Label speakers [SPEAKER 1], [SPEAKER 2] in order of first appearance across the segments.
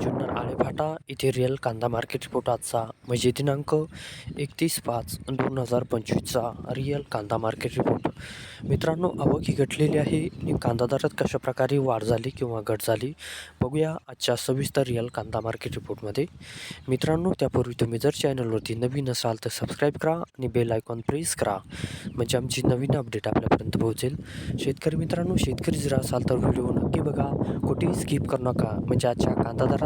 [SPEAKER 1] जुन्नर आळेफाटा इथे रिअल कांदा market report आजचा. म्हणजे दिनांक एकतीस पाच दोन हजार पंचवीसचा रिअल कांदा मार्केट रिपोर्ट. मित्रांनो आवक ही घटलेली आहे. आणि कांदा दरात कशा प्रकारे वाढ झाली किंवा घट झाली बघूया आजच्या सविस्तर रिअल कांदा मार्केट रिपोर्टमध्ये. मित्रांनो त्यापूर्वी तुम्ही जर चॅनलवरती नवीन असाल तर सबस्क्राईब करा आणि बेल आयकॉन प्रेस करा. म्हणजे आमची नवीन अपडेट आपल्यापर्यंत पोहोचेल. शेतकरी मित्रांनो शेतकरी जर असाल तर व्हिडिओ नक्की बघा. कुठेही स्किप करू नका. म्हणजे आजच्या कांदा दरात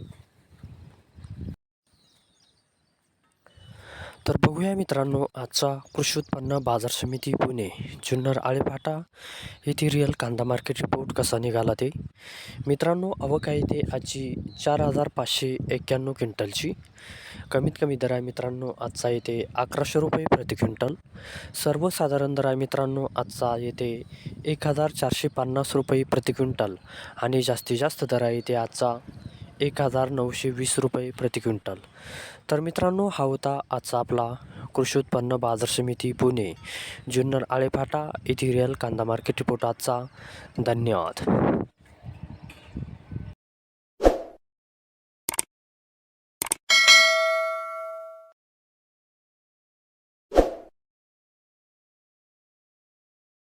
[SPEAKER 1] तर बघूया मित्रांनो आजचा कृषी उत्पन्न बाजार समिती पुणे जुन्नर आळेफाटा येथे रिअल कांदा मार्केट रिपोर्ट कसा निघाला ते. मित्रांनो आवक आहे ते आजची चार हजार पाचशे एक्क्याण्णव क्विंटलची. कमीत कमी दर आहे मित्रांनो आजचा येते अकराशे रुपये प्रति क्विंटल. सर्वसाधारण दर आहे मित्रांनो आजचा येते एक हजार चारशे पन्नास रुपये प्रति क्विंटल. आणि जास्तीत जास्त दर आहे ते आजचा एक हजार नऊशे वीस रुपये प्रति क्विंटल. तर मित्रांनो हा होता आजचा आपला कृषी उत्पन्न बाजार समिती पुणे जुन्नर आळेफाटा इथिरियल कांदा मार्केट रिपोर्ट आजचा. धन्यवाद.